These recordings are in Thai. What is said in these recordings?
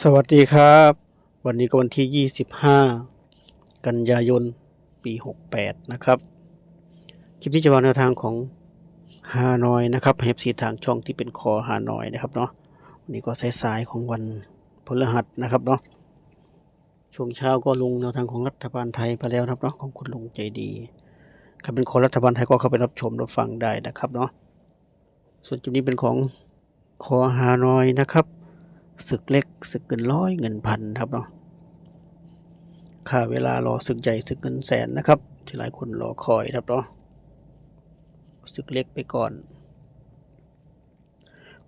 สวัสดีครับ วันนี้ก็วันที่ 25 กันยายน ปี 68 นะครับ คลิปนี้จะวางแนวทางของฮานอยนะครับเฮฟซีทางช่องที่เป็นคอฮานอยนะครับเนาะวันนี้ก็สายๆของวันพฤหัสนะครับเนาะช่วงเช้าก็ลงแนวทางของรัฐบาลไทยไปแล้วนะครับเนาะของคุณลุงใจดีใครเป็นคอรัฐบาลไทยก็เข้าไปรับชมรับฟังได้นะครับเนาะส่วนจุดนี้เป็นของคอฮานอยนะครับ ศึกเล็กศึกเงินร้อยเงินพันครับเนาะค่าเวลารอศึกใหญ่ศึกเงินแสนนะครับ ที่หลายคนรอคอยครับเนาะศึกเล็กไปก่อน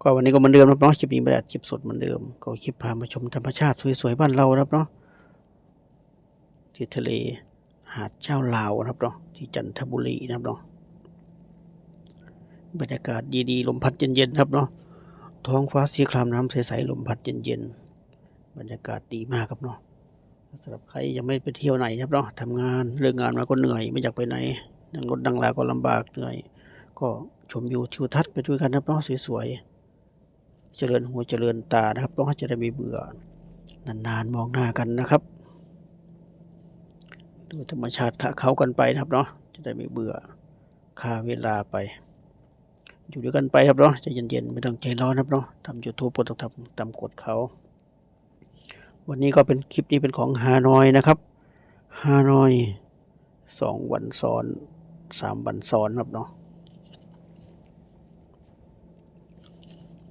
ก็วันนี้ก็เหมือนเดิมครับเนาะคลิปนี้ไม่ได้คลิปสดเหมือนเดิม ก็คลิปพามาชมธรรมชาติสวยๆบ้านเราครับเนาะที่ทะเลหาดเจ้าลาวนะครับเนาะที่จันทบุรีนะครับเนาะบรรยากาศดีๆ ลมพัดเย็นๆครับเนาะ ท้องฟ้าสีครามน้ำใสๆลมพัดเย็นๆ บรรยากาศดีมากครับเนาะสำหรับใครยังไม่ไปเที่ยวไหนครับเนาะทำงานเลิกงานมาก็เหนื่อยไม่อยากไปไหนนั่งรถดังลาก็ลำบากเหนื่อย ก็ชมวิวทิวทัศน์ไปด้วยกันนะครับเนาะสวยๆ เจริญหัวเจริญตานะครับต้องให้จะได้ไม่เบื่อนานๆมองหน้ากันนะครับดูธรรมชาติเขากันไปนะครับเนาะจะได้ไม่เบื่อค่าเวลาไป อยู่ด้วยกันไปครับเนาะใจเย็นๆไม่ต้องใจร้อนครับเนาะทำยูทูบก็ต้องทำตามกฎเขา วันนี้ก็เป็นคลิปนี้เป็นของฮานอยนะครับฮานอยสองวันซ้อนสามวันซ้อนครับเนาะ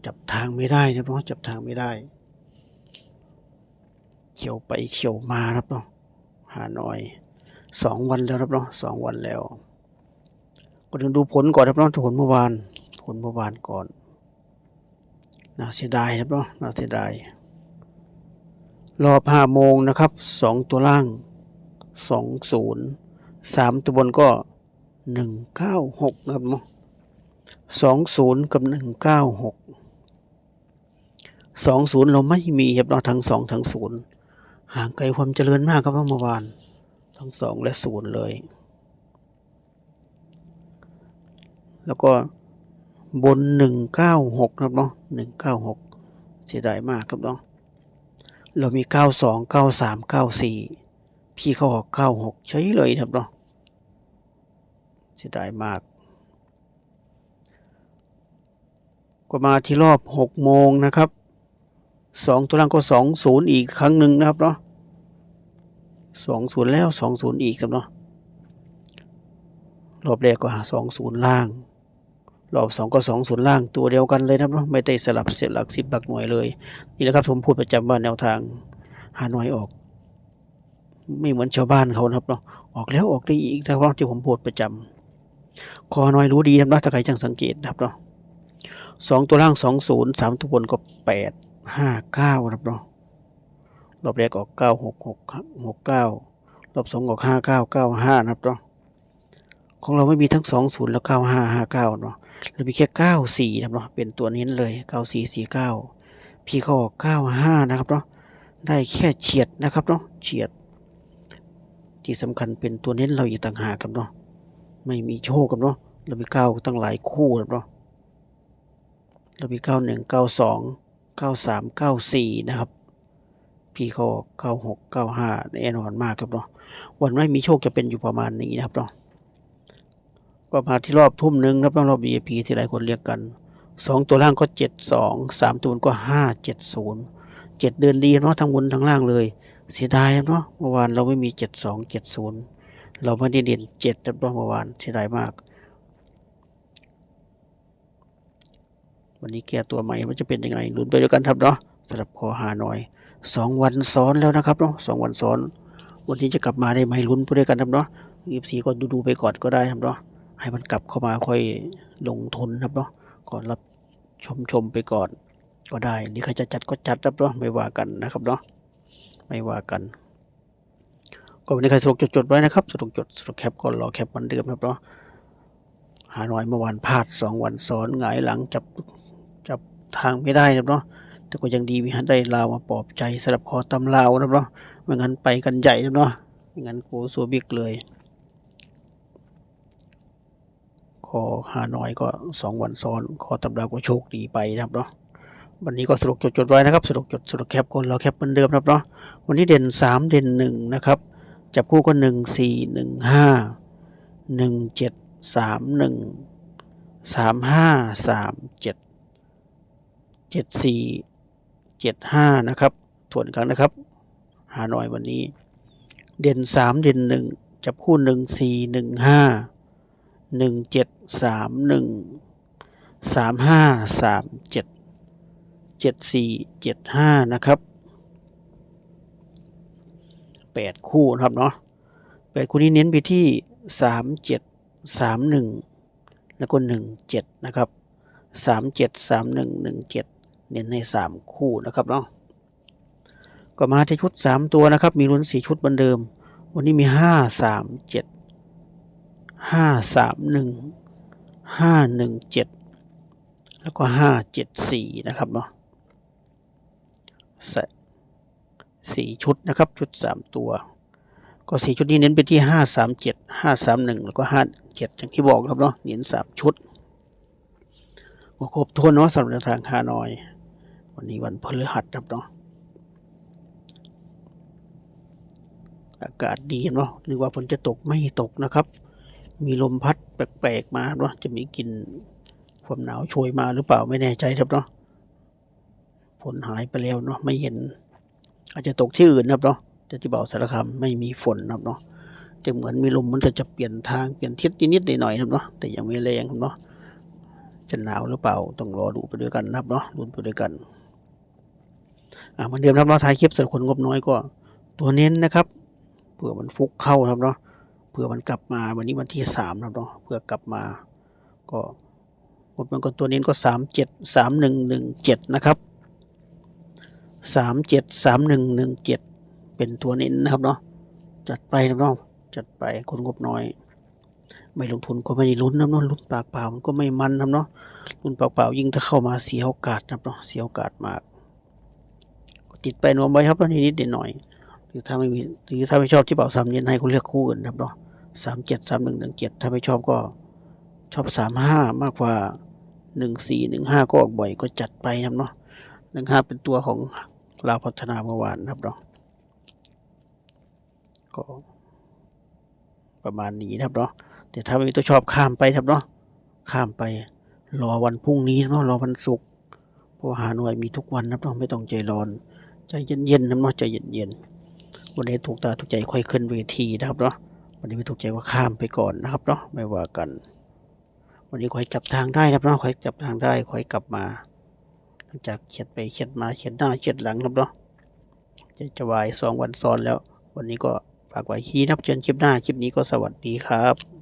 จับทางไม่ได้ครับเนาะจับทางไม่ได้เขียวไปเขียวมาครับเนาะฮานอยสองวันแล้วครับเนาะสองวันแล้วก็ต้องดูผลก่อนครับเนาะผลเมื่อวาน ผลเมื่อวานก่อนน่าเสียดายครับเนาะน่าเสียดายรอบห้าโมงนะครับสองตัวล่างสองศูนย์สามตัวบนก็หนึ่งเก้าหกนะครับเนาะสองศูนย์กับหนึ่งเก้าหกสองศูนย์เราไม่มีครับเนาะทั้งสองทั้งศูนย์ห่างไกลความเจริญมากครับเมื่อวาน ทั้งสองและศูนย์เลย แล้วก็ บนหนึ่งเก้าหกครับเนาะหนึ่งเก้าหกเสียดายมากครับเนาะเรามีเก้าสองเก้าสามเก้าสี่พี่เขาออกเก้าหกเฉยเลยครับเนาะเสียดายมาก ก็มาที่รอบหกโมงนะครับสองตัวล่างก็สองศูนย์อีกครั้งหนึ่งนะครับเนาะสองศูนย์แล้วสองศูนย์อีกครับเนาะรอบแรกก็สองศูนย์ล่าง รอบสองก็สองศูนย์ล่างตัวเดียวกันเลยนะครับเนาะไม่ได้สลับเสียหลักสิบหลักหน่วยเลย นี่แหละครับผมพูดประจำว่าแนวทางหาหน่วยออก ไม่เหมือนชาวบ้านเขานะครับเนาะออกแล้วออกได้อีกนะครับที่ผมพูดประจำคอหน่อยรู้ดีนะครับถ้าใครจังสังเกตนะครับเนาะสองตัวล่างสองศูนย์สามตัวบนก็แปดห้าเก้านะครับเนาะรอบแรกออกเก้าหกหกหกเก้ารอบสองออกห้าเก้าเก้าห้านะครับเนาะ ของเราไม่มีทั้งสองศูนย์แล้วเก้าห้าห้าเก้าเนาะเรามีแค่เก้าสี่นะครับเนาะเป็นตัวเน้นเลยเก้าสี่สี่เก้าพี่เขาออกเก้าห้านะครับเนาะได้แค่เฉียดนะครับเนาะเฉียด ที่สำคัญเป็นตัวเน้นเราอีกต่างหากครับเนาะไม่มีโชคครับเนาะเรามีเก้าตั้งหลายคู่ครับเนาะเรามีเก้าหนึ่งเก้าสองเก้าสามเก้าสี่นะครับ พี่เขาออกเก้าหกเก้าห้าแน่นอนมากครับเนาะวันไม่มีโชคจะเป็นอยู่ประมาณนี้นะครับเนาะ ก็มาที่รอบทุ่มหนึ่งนะครับรอบ VIP ที่หลายคนเรียกกันสองตัวล่างก็เจ็ดสองสามตัวบนก็ห้าเจ็ดศูนย์เจ็ดเดือนดีเนาะทั้งบนทั้งล่างเลย เสียดายเนาะเมื่อวานเราไม่มีเจ็ดสองเจ็ดศูนย์เราไม่ได้เด่นเจ็ดครับเมื่อวานเสียดายมาก วันนี้แก้ตัวใหม่มันจะเป็นยังไงลุ้นไปด้วยกันครับเนาะสำหรับคอหาหน่อยสองวันซ้อนแล้วนะครับเนาะสองวันซ้อน วันนี้จะกลับมาได้ไหมลุ้นไปด้วยกันครับเนาะยีบสีก็ดูๆไปก่อนก็ได้ครับเนาะ ให้มันกลับเข้ามาค่อยลงทุนครับเนาะก่อนรับชมชมไปก่อนก็ได้หรือใครจะจัดก็จัดครับเนาะไม่ว่ากันนะครับเนาะไม่ว่ากัน ก็วันนี้ใครสรุปจดๆไว้นะครับสรุปจดสรุปแคปก่อนรอแคปวันเดิมครับเนาะหาหน่อยเมื่อวานพลาดสองวันซ้อนหงายหลังจับจับทางไม่ได้ครับเนาะแต่ก็ยังดีมีฮันได้ลาวมาปลอบใจสำหรับคอตำลาวนะครับเนาะไม่งั้นไปกันใหญ่ครับเนาะไม่งั้นโกโซบิกเลย คอหาน้อยก็สองวันซ้อนคอตำราวก็โชคดีไปนะครับเนาะวันนี้ก็สรุปจดจดๆไว้นะครับสรุปจดสรุปแคปคนเราแคปเหมือนเดิมนะครับเนาะวันนี้เด่นสามเด่นหนึ่งนะครับจับคู่ก็หนึ่งสี่หนึ่งห้าหนึ่งเจ็ดสามหนึ่งสามห้าสามเจ็ดเจ็ดสี่เจ็ดห้านะครับทวนครั้งนะครับ หาหน่อยวันนี้ เด่นสามเด่นหนึ่งจับคู่หนึ่งสี่ หนึ่งเจ็ดสามหนึ่งสามห้าสามเจ็ดเจ็ดสี่เจ็ดห้านะครับแปดคู่นะครับเนาะแปดคู่นี้เน้นไปที่สามเจ็ดสามหนึ่งแล้วก็หนึ่งเจ็ดนะครับสามเจ็ดสามหนึ่งหนึ่งเจ็ดเน้นในสามคู่นะครับเนาะก็มาที่ชุดสามตัวนะครับ มีลุ้นสี่ชุดเหมือนเดิม วันนี้มีห้าสามเจ็ด ห้าสามหนึ่งห้าหนึ่งเจ็ดแล้วก็ห้าเจ็ดสี่นะครับเนาะส่สี่ชุดนะครับ ชุดสามตัว ก็สี่ชุดนี้เน้นไปที่ห้าสามเจ็ดห้าสามหนึ่งแล้วก็ห้าเจ็ดอย่างที่บอกครับเนาะเน้นสามชุดครบถ้วนเนาะสำหรับทางฮานอย วันนี้วันพฤหัสครับเนาะอากาศดีเนาะหรือว่าฝนจะตกไม่ตกนะครับ มีลมพัดแปลกๆมาเนาะจะมีกลิ่นความหนาวโชยมาหรือเปล่าไม่แน่ใจครับเนาะฝนหายไปแล้วเนาะไม่เห็น อาจจะตกที่อื่นนะครับเนาะแต่ที่เบาสารคามไม่มีฝนนะครับเนาะแต่เหมือนมีลมมันก็จะเปลี่ยนทางเปลี่ยนทิศนิดๆหน่อยๆนะครับเนาะแต่ยังไม่แรงครับเนาะจะหนาวหรือเปล่าต้องรอดูไปด้วยกันนะครับเนาะลุ้นไปด้วยกันอ่าเหมือนเดิมนะครับเนาะท้ายคลิปสำหรับคนงบน้อยก็ ตัวเน้นนะครับเผื่อมันฟุกเข้าครับเนาะ เผื่อมันกลับมาวันนี้วันที่สามนะครับเนาะเผื่อกลับมา ก็หมดมันก็ตัวเน้ก็สามเจ็ดสามหนึ่งหนึ่งเจ็ดนะครับสามเจ็ดสามหนึ่งหนึ่งเจ็ดเป็นตัวเน้นนะครับเนาะจัดไปนะครับเนาะจัดไปคนงบน้อย ไม่ลงทุนก็ไม่ได้ลุ้นนะครับเนาะลุ้นปากเปล่ามันก็ไม่มันนะครับเนาะลุ้นปากเปล่ายิ่งถ้าเข้ามาเสียโอกาสนะครับเนาะเสียโอกาสมากติดไปนวมไว้ครับตอนนี้นิดหน่อยหรือถ้าไม่มีหรือถ้าไม่ชอบที่เป่าสามเย็นให้คุณเลือกคู่อื่นนะครับเนาะ สามเจ็ดสามหนึ่งหนึ่งเจ็ดถ้าไม่ชอบก็ชอบสามห้ามากกว่าหนึ่งสี่หนึ่งห้าก็ออกบ่อยก็จัดไปนะครับเนาะหนึ่งห้าเป็นตัวของลาวพัฒนาเมื่อวานนะครับเนาะก็ประมาณนี้นะครับเนาะแต่ถ้าไม่มีตัวชอบข้ามไปครับเนาะข้ามไป รอวันพรุ่งนี้เนาะรอวันศุกร์เพราะว่าหาหน่วยมีทุกวันนะครับเนาะไม่ต้องใจร้อนใจเย็นๆนะเนาะใจเย็นๆวันนี้ถูกตาถูกใจค่อยขึ้นเวทีนะครับเนาะ วันนี้ไม่ถูกใจก็ข้ามไปก่อนนะครับเนาะไม่ว่ากัน วันนี้ค่อยจับทางได้นะครับเนาะค่อยจับทางได้ค่อยกลับมาหลังจากเขียดไปเขียดมาเขียดหน้าเขียดหลังนะครับเนาะจะจะวายสองวันซ้อนแล้ว วันนี้ก็ฝากไว้ที่นับจนคลิปหน้าคลิปนี้ก็สวัสดีครับ